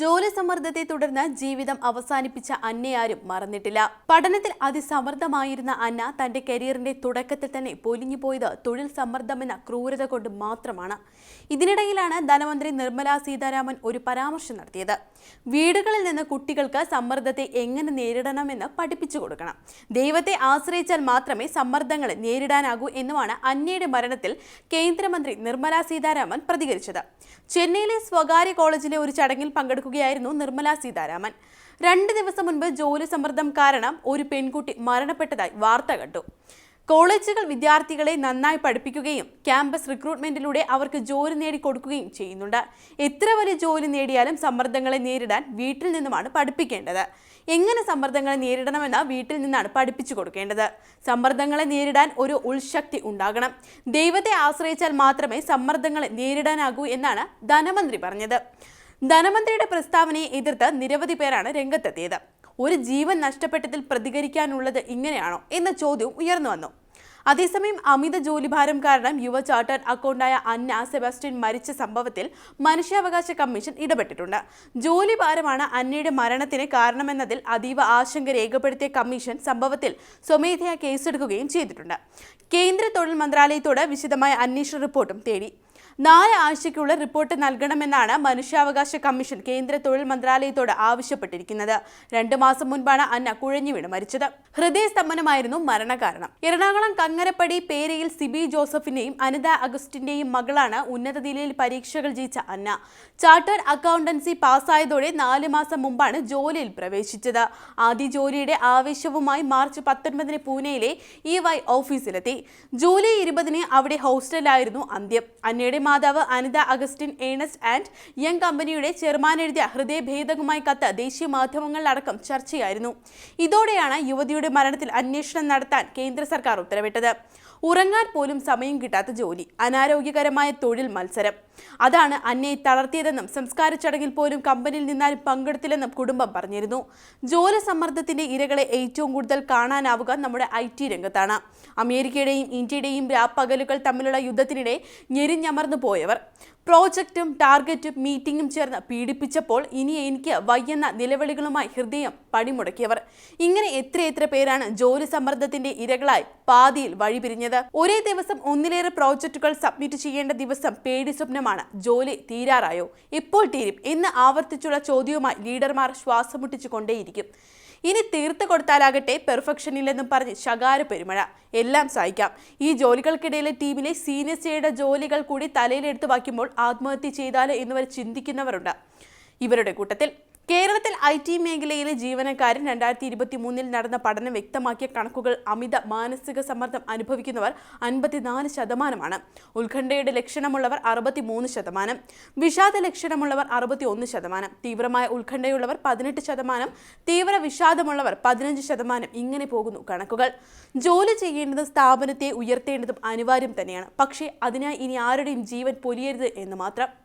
ജോലി സമ്മർദ്ദത്തെ തുടർന്ന് ജീവിതം അവസാനിപ്പിച്ച അന്നയാരും മറന്നിട്ടില്ല. പഠനത്തിൽ അതിസമ്മർദ്ദമായിരുന്ന അന്ന തന്റെ കരിയറിന്റെ തുടക്കത്തിൽ തന്നെ പൊലിഞ്ഞു പോയത് തൊഴിൽ സമ്മർദ്ദമെന്ന ക്രൂരത കൊണ്ട് മാത്രമാണ്. ഇതിനിടയിലാണ് ധനമന്ത്രി നിർമ്മലാ സീതാരാമൻ ഒരു പരാമർശം നടത്തിയത്. വീടുകളിൽ നിന്ന് കുട്ടികൾക്ക് സമ്മർദ്ദത്തെ എങ്ങനെ നേരിടണമെന്ന് പഠിപ്പിച്ചു കൊടുക്കണം. ദൈവത്തെ ആശ്രയിച്ചാൽ മാത്രമേ സമ്മർദ്ദങ്ങളെ നേരിടാനാകൂ എന്നുമാണ് അന്നയുടെ മരണത്തിൽ കേന്ദ്രമന്ത്രി നിർമ്മലാ സീതാരാമൻ പ്രതികരിച്ചത്. ചെന്നൈയിലെ സ്വകാര്യ കോളേജിലെ ഒരു ചടങ്ങിൽ പങ്കെടുക്കുകയായിരുന്നു നിർമ്മല സീതാരാമൻ. രണ്ട് ദിവസം മുൻപ് ജോലി സമ്മർദ്ദം കാരണം ഒരു പെൺകുട്ടി മരണപ്പെട്ടതായി വാർത്ത കണ്ടു. കോളേജുകൾ വിദ്യാർത്ഥികളെ നന്നായി പഠിപ്പിക്കുകയും ക്യാമ്പസ് റിക്രൂട്ട്മെന്റിലൂടെ അവർക്ക് ജോലി നേടിക്കൊടുക്കുകയും ചെയ്യുന്നുണ്ട്. എത്ര വലിയ ജോലി നേടിയാലും സമ്മർദ്ദങ്ങളെ നേരിടാൻ വീട്ടിൽ നിന്നുമാണ് പഠിപ്പിക്കേണ്ടത്. എങ്ങനെ സമ്മർദ്ദങ്ങളെ നേരിടണമെന്ന് വീട്ടിൽ നിന്നാണ് പഠിപ്പിച്ചു കൊടുക്കേണ്ടത്. സമ്മർദ്ദങ്ങളെ നേരിടാൻ ഒരു ഉൾശക്തി ഉണ്ടാകണം. ദൈവത്തെ ആശ്രയിച്ചാൽ മാത്രമേ സമ്മർദ്ദങ്ങളെ നേരിടാനാകൂ എന്നാണ് ധനമന്ത്രി പറഞ്ഞത്. ധനമന്ത്രിയുടെ പ്രസ്താവനയെ എതിർത്ത് നിരവധി പേരാണ് രംഗത്തെത്തിയത്. ഒരു ജീവൻ നഷ്ടപ്പെട്ടതിൽ പ്രതികരിക്കാനുള്ളത് ഇങ്ങനെയാണോ എന്ന ചോദ്യവും ഉയർന്നു വന്നു. അതേസമയം അമിത ജോലിഭാരം കാരണം യുവ ചാർട്ടേഡ് അക്കൗണ്ടായ അന്ന സെബാസ്റ്റ്യൻ മരിച്ച സംഭവത്തിൽ മനുഷ്യാവകാശ കമ്മീഷൻ ഇടപെട്ടിട്ടുണ്ട്. ജോലിഭാരമാണ് അന്നയുടെ മരണത്തിന് കാരണമെന്നതിൽ അതീവ ആശങ്ക രേഖപ്പെടുത്തിയ കമ്മീഷൻ സംഭവത്തിൽ സ്വമേധയാ കേസെടുക്കുകയും ചെയ്തിട്ടുണ്ട്. കേന്ദ്ര തൊഴിൽ മന്ത്രാലയത്തോട് വിശദമായ അന്വേഷണ റിപ്പോർട്ടും തേടി. നാല് ആഴ്ചയ്ക്കുള്ള റിപ്പോർട്ട് നൽകണമെന്നാണ് മനുഷ്യാവകാശ കമ്മീഷൻ കേന്ദ്ര തൊഴിൽ മന്ത്രാലയത്തോട് ആവശ്യപ്പെട്ടിരിക്കുന്നത്. രണ്ടു മാസം മുൻപാണ് അന്ന കുഴഞ്ഞു വീണ് മരിച്ചത് ഹൃദയസ്തംഭനമായിരുന്നു മരണകാരണം. എറണാകുളം കങ്ങരപ്പടി പേരയിൽ സിബി ജോസഫിന്റെയും അനിത അഗസ്റ്റിന്റെയും മകളാണ് ഉന്നത നിലയിൽ പരീക്ഷകൾ ജയിച്ച അന്ന. ചാർട്ടേഡ് അക്കൗണ്ടൻസി പാസ്സായതോടെ നാല് മാസം മുമ്പാണ് ജോലിയിൽ പ്രവേശിച്ചത്. ആദ്യ ജോലിയുടെ ആവേശവുമായി മാർച്ച് പത്തൊൻപതിന് പൂനെയിലെ ഇ വൈ ഓഫീസിലെത്തി. ജൂലൈ ഇരുപതിന് അവിടെ ഹോസ്റ്റലായിരുന്നു അന്ത്യം. അന്നയുടെ മാതാവ് Anitha Augustine Ernst and Young കമ്പനിയുടെ ചെയർമാൻ എഴുതിയ ഹൃദയഭേദകമായ കത്ത് ദേശീയ മാധ്യമങ്ങളിലടക്കം ചർച്ചയായിരുന്നു. ഇതോടെയാണ് യുവതിയുടെ മരണത്തിൽ അന്വേഷണം നടത്താൻ കേന്ദ്ര സർക്കാർ ഉത്തരവിട്ടത്. ഉറങ്ങാൻ പോലും സമയം കിട്ടാത്ത ജോലി അനാരോഗ്യകരമായ തൊഴിൽ മത്സരം. അതാണ് അന്നയെ തളർത്തിയതെന്നും സംസ്കാര ചടങ്ങിൽ പോലും കമ്പനിയിൽ നിന്നാലും പങ്കെടുത്തില്ലെന്നും കുടുംബം പറഞ്ഞിരുന്നു. ജോലി സമ്മർദ്ദത്തിന്റെ ഇരകളെ ഏറ്റവും കൂടുതൽ കാണാനാവുക നമ്മുടെ ഐ ടി രംഗത്താണ്. അമേരിക്കയുടെയും ഇന്ത്യയുടെയും രാപ്പകലുകൾ തമ്മിലുള്ള യുദ്ധത്തിനിടെ ഞെരിഞ്ഞമർന്നു പോയവർ പ്രോജക്റ്റും ടാർഗറ്റും മീറ്റിംഗും ചേർന്ന് പീഡിപ്പിച്ചപ്പോൾ ഇനി എനിക്ക് വയ്യെന്ന നിലവിളികളുമായി ഹൃദയം പണിമുടക്കിയവർ ഇങ്ങനെ എത്രയെത്ര പേരാണ് ജോലി സമ്മർദ്ദത്തിന്റെ ഇരകളായി പാതിയിൽ വഴിപിരിഞ്ഞത് ഒരേ ദിവസം ഒന്നിലേറെ പ്രോജക്റ്റുകൾ സബ്മിറ്റ് ചെയ്യേണ്ട ദിവസം പേടി സ്വപ്നമാണ് ജോലി തീരാറായോ? എപ്പോൾ തീരും? എന്ന് ആവർത്തിച്ചുള്ള ചോദ്യവുമായി ലീഡർമാർ ശ്വാസം മുട്ടിച്ചു കൊണ്ടേയിരിക്കും. ഇനി തീർത്ത് കൊടുത്താലാകട്ടെ പെർഫെക്ഷൻ ഇല്ലെന്നും പറഞ്ഞ് ശകാര പെരുമഴ. എല്ലാം സഹിക്കാം. ഈ ജോലികൾക്കിടയിലെ ടീമിലെ സീനിയർ ജോലികൾ കൂടി തലയിലെടുത്ത് വയ്ക്കുമ്പോൾ ആത്മഹത്യ ചെയ്താലോ എന്നിവർ ചിന്തിക്കുന്നവരുണ്ട്. ഇവരുടെ കൂട്ടത്തിൽ കേരളത്തിൽ ഐ ടി മേഖലയിലെ ജീവനക്കാരൻ രണ്ടായിരത്തി ഇരുപത്തി മൂന്നിൽ നടന്ന പഠനം വ്യക്തമാക്കിയ കണക്കുകൾ അമിത മാനസിക സമ്മർദ്ദം അനുഭവിക്കുന്നവർ അൻപത്തിനാല് ശതമാനമാണ്. ഉത്കണ്ഠയുടെ ലക്ഷണമുള്ളവർ അറുപത്തിമൂന്ന് ശതമാനം. വിഷാദ ലക്ഷണമുള്ളവർ അറുപത്തി ഒന്ന് ശതമാനം. തീവ്രമായ ഉത്കണ്ഠയുള്ളവർ പതിനെട്ട് ശതമാനം. തീവ്ര വിഷാദമുള്ളവർ പതിനഞ്ച് ശതമാനം. ഇങ്ങനെ പോകുന്നു കണക്കുകൾ. ജോലി ചെയ്യേണ്ടതും സ്ഥാപനത്തെ ഉയർത്തേണ്ടതും അനിവാര്യം തന്നെയാണ്. പക്ഷേ അതിനായി ഇനി ആരുടെയും ജീവൻ പൊലിയരുത് എന്ന് മാത്രം.